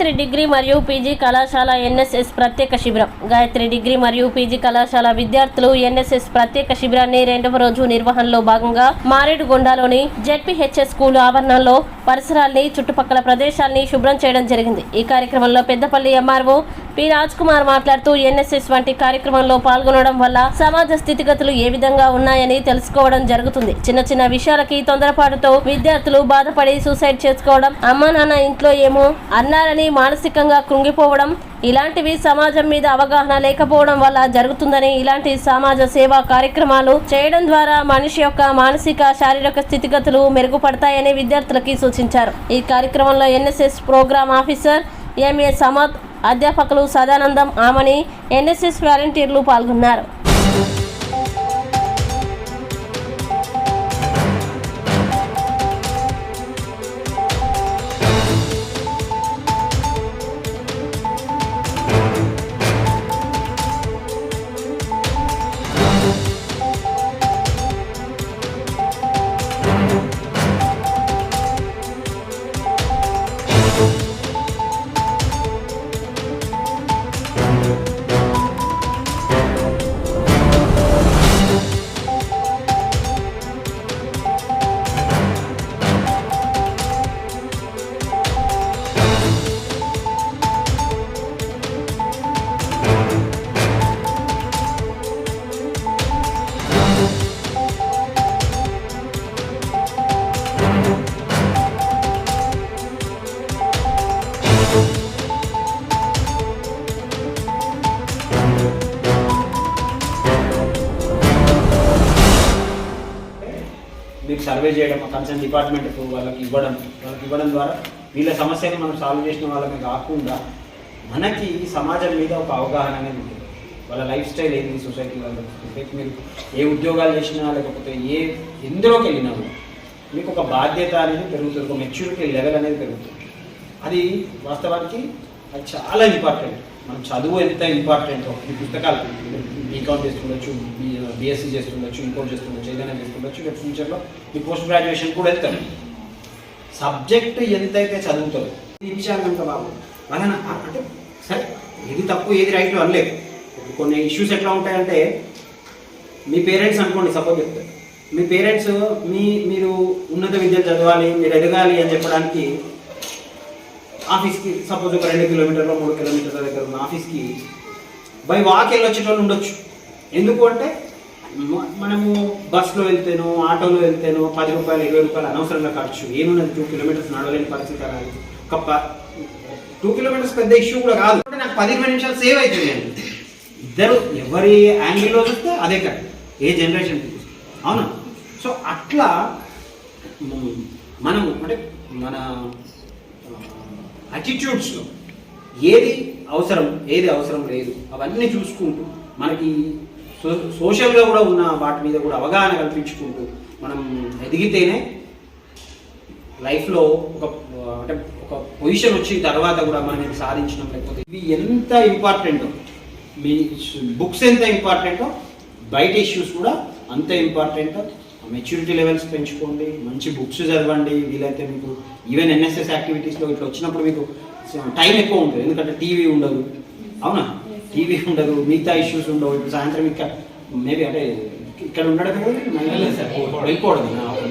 Gayatri degree మరియు PG కళాశాల NSS ప్రత్యేక శిబిరం. గాయత్రి డిగ్రీ మరియు పీజీ కళాశాల విద్యార్థులు ఎన్ఎస్ఎస్ ప్రత్యేక శిబిరాన్ని రెండవ రోజు నిర్వహణలో భాగంగా మారేడుగొండలోని జెడ్పీహెచ్ఎస్ స్కూల్ ఆవరణలో పరిసరాల్ని చుట్టుపక్కల ప్రదేశాల్ని శుభ్రం చేయడం జరిగింది. ఈ కార్యక్రమంలో పెద్దపల్లి ఎంఆర్ఓ పి. రాజ్ కుమార్ మాట్లాడుతూ ఎన్ఎస్ఎస్ వంటి కార్యక్రమంలో పాల్గొనడం వల్ల సమాజ స్థితిగతులు ఏ విధంగా ఉన్నాయని తెలుసుకోవడం జరుగుతుంది. చిన్న చిన్న విషయాలకి తొందరపాటుతో విద్యార్థులు బాధపడి సూసైడ్ చేసుకోవడం అమ్మా నాన్న ఇంట్లో ఏమో అన్నారని మానసికంగా కృంగిపోవడం ఇలాంటివి సమాజం మీద అవగాహన లేకపోవడం వల్ల జరుగుతుందని ఇలాంటి సమాజ సేవా కార్యక్రమాలు చేయడం ద్వారా మనిషి యొక్క మానసిక శారీరక స్థితిగతులు మెరుగుపడతాయని విద్యార్థులకి సూచించారు. ఈ కార్యక్రమంలో NSS programme officer MA Samath అధ్యాపకులు సదానందం ఆమని ఎన్ఎస్ఎస్ వాలంటీర్లు పాల్గొన్నారు. సర్వే చేయడం కన్సర్న్ డిపార్ట్మెంట్కు వాళ్ళకి ఇవ్వడం వాళ్ళకి ఇవ్వడం ద్వారా వీళ్ళ సమస్యని మనం సాల్వ్ చేసిన వాళ్ళకి కాకుండా మనకి ఈ సమాజం మీద ఒక అవగాహన అనేది ఉంటుంది. వాళ్ళ లైఫ్ స్టైల్ ఏంది సొసైటీ వాళ్ళు మీరు ఏ ఉద్యోగాలు చేసినా లేకపోతే ఏ ఎందులోకి వెళ్ళినా కూడా మీకు ఒక బాధ్యత అనేది పెరుగుతుంది ఒక మెచ్యూరిటీ లెవెల్ అనేది పెరుగుతుంది. అది వాస్తవానికి అది చాలా ఇంపార్టెంట్ మనం చదువు ఎంత ఇంపార్టెంట్ ఈ పుస్తకాలు బీకామ్ చేస్తుండొచ్చు బీఎస్సీ చేస్తుండొచ్చు ఇంకోటి చేస్తుండొచ్చు ఏదైనా చేస్తుండొచ్చు రేపు ఫ్యూచర్లో ఈ పోస్ట్ గ్రాడ్యుయేషన్ కూడా వెళ్తాం. సబ్జెక్ట్ ఎంతైతే చదువుతారు ఈ విషయాలు కనుక బాబు వాళ్ళని అంటే సరే ఇది తప్పు ఏది రైట్ అనలేదు కొన్ని ఇష్యూస్ ఎట్లా ఉంటాయంటే మీ పేరెంట్స్ అనుకోండి సపోజ్ చెప్తారు మీ పేరెంట్స్ మీ మీరు ఉన్నత విద్యలు చదవాలి మీరు ఎదగాలి అని చెప్పడానికి ఆఫీస్కి సపోజ్ ఒక రెండు కిలోమీటర్లు మూడు కిలోమీటర్ల దగ్గర ఉన్న ఆఫీస్కి బై వాక్ వెళ్ళొచ్చేటోళ్ళు ఉండొచ్చు. ఎందుకు అంటే మనము బస్సులో వెళ్తేనో ఆటోలో వెళ్తేనో పది రూపాయలు ఇరవై రూపాయలు అనవసరంగా ఖర్చు. ఏమున్నది టూ కిలోమీటర్స్ నడవలేని పరిస్థితి అలాగే ఒక టూ కిలోమీటర్స్ పెద్ద ఇష్యూ కూడా కాదు. అంటే నాకు పది ఇరవై నిమిషాలు సేవ్ అవుతుంది అండి. ఇద్దరు ఎవరి యాంగిల్లో చూస్తే అదే కరెక్ట్. ఏ జనరేషన్ అవునా? సో అట్లా మనం మనము అంటే మన అటిట్యూడ్స్లో ఏది అవసరం ఏది అవసరం లేదు. అవన్నీ చూసుకుంటూ మనకి సో సోషల్గా కూడా ఉన్న వాటి మీద కూడా అవగాహన కల్పించుకుంటూ మనం ఎదిగితేనే లైఫ్లో ఒక అంటే ఒక పొజిషన్ వచ్చిన తర్వాత కూడా మనం ఇది సాధించడం లేకపోతే ఇది ఎంత ఇంపార్టెంటో మీ బుక్స్ ఎంత ఇంపార్టెంటో బయట ఇష్యూస్ కూడా అంత ఇంపార్టెంటో మెచ్యూరిటీ లెవెల్స్ పెంచుకోండి మంచి బుక్స్ చదవండి వీలైతే మీకు ఈవెన్ ఎన్ఎస్ఎస్ యాక్టివిటీస్లో ఇట్లా వచ్చినప్పుడు మీకు టైం ఎక్కువ ఉంటుంది ఎందుకంటే టీవీ ఉండదు. అవునా? టీవీ ఉండదు మిగతా ఇష్యూస్ ఉండవు. ఇప్పుడు సాయంత్రం ఇక్కడ మేబీ అంటే ఇక్కడ ఉండడం వెళ్ళిపోవడం.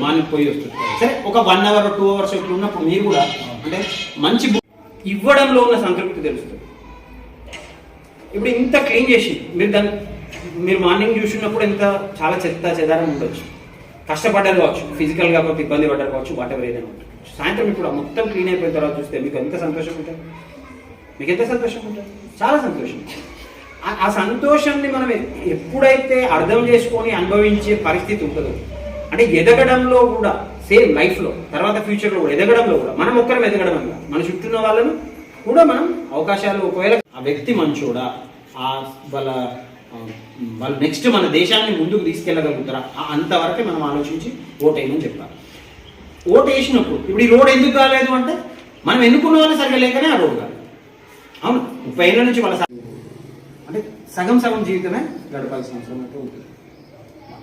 మార్నింగ్ పోయి వస్తుంది. సరే ఒక వన్ అవర్ టూ అవర్స్ ఇట్లా ఉన్నప్పుడు మీరు కూడా అంటే మంచి బుక్ ఇవ్వడంలో ఉన్న సంతృప్తి తెలుస్తుంది. ఇప్పుడు ఇంత క్లీన్ చేసి మీరు దాన్ని మీరు మార్నింగ్ చూసినప్పుడు ఇంత చాలా చెత్త చెదారం ఉండొచ్చు. కష్టపడ్డారు కావచ్చు ఫిజికల్గా కాకపోతే ఇబ్బంది పడ్డారు కావచ్చు వాట్ ఎవర్ ఏదైనా ఉంటుంది సాయంత్రం ఇప్పుడు మొత్తం క్లీన్ అయిపోయిన తర్వాత చూస్తే మీకు ఎంత సంతోషం ఉంటుంది? మీకు ఎంత సంతోషం ఉంటుంది? చాలా సంతోషం. ఆ- సంతోషాన్ని మనం ఎప్పుడైతే అర్థం చేసుకొని అనుభవించే పరిస్థితి ఉంటుందో అంటే ఎదగడంలో కూడా సేమ్ లైఫ్లో తర్వాత ఫ్యూచర్లో కూడా ఎదగడంలో కూడా మనం ఒక్కరం ఎదగడం అన్న మన చుట్టూ ఉన్న వాళ్ళను కూడా మనం అవకాశాలు ఒకవేళ ఆ వ్యక్తి మంచోడా ఆ వాళ్ళ వాళ్ళు నెక్స్ట్ మన దేశాన్ని ముందుకు తీసుకెళ్ళగలుగుతారా? అంతవరకే మనం ఆలోచించి ఓటేయమని చెప్పాలి ఓటు వేసినప్పుడు ఇప్పుడు ఈ రోడ్ ఎందుకు కాలేదు అంటే మనం ఎన్నుకున్న వాళ్ళు సరిగా లేకనే ఆ రోడ్ కాదు. అవును ముప్పై ఏళ్ళ నుంచి వాళ్ళ అంటే సగం సగం జీవితమే గడపాల్సిన అవసరం అయితే ఉంటుంది.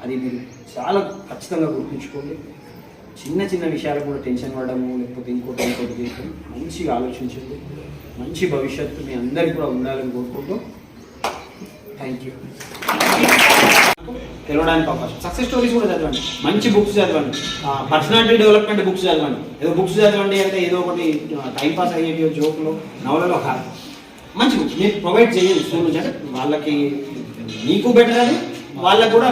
అది మీరు చాలా ఖచ్చితంగా గుర్తుంచుకోండి. చిన్న చిన్న విషయాలు కూడా టెన్షన్ పడము లేకపోతే ఇంకోటి ఇంకోటి చేయడం మంచిగా ఆలోచించండి. మంచి భవిష్యత్తు మీ అందరికీ కూడా ఉండాలని కోరుకుంటూ థ్యాంక్ యూ తెలవడానికి అవకాశం. సక్సెస్ స్టోరీస్ కూడా చదవండి. మంచి బుక్స్ చదవండి. పర్సనాలిటీ డెవలప్మెంట్ బుక్స్ చదవండి. ఏదో బుక్స్ చదవండి అంటే ఏదో ఒకటి టైం పాస్ అయ్యేటి జోకులు నవలలో కాదు. మంచి బుక్స్ మీరు ప్రొవైడ్ చేయండి. స్కూల్ నుంచి అంటే వాళ్ళకి నీకు బెటర్ అది వాళ్ళకు కూడా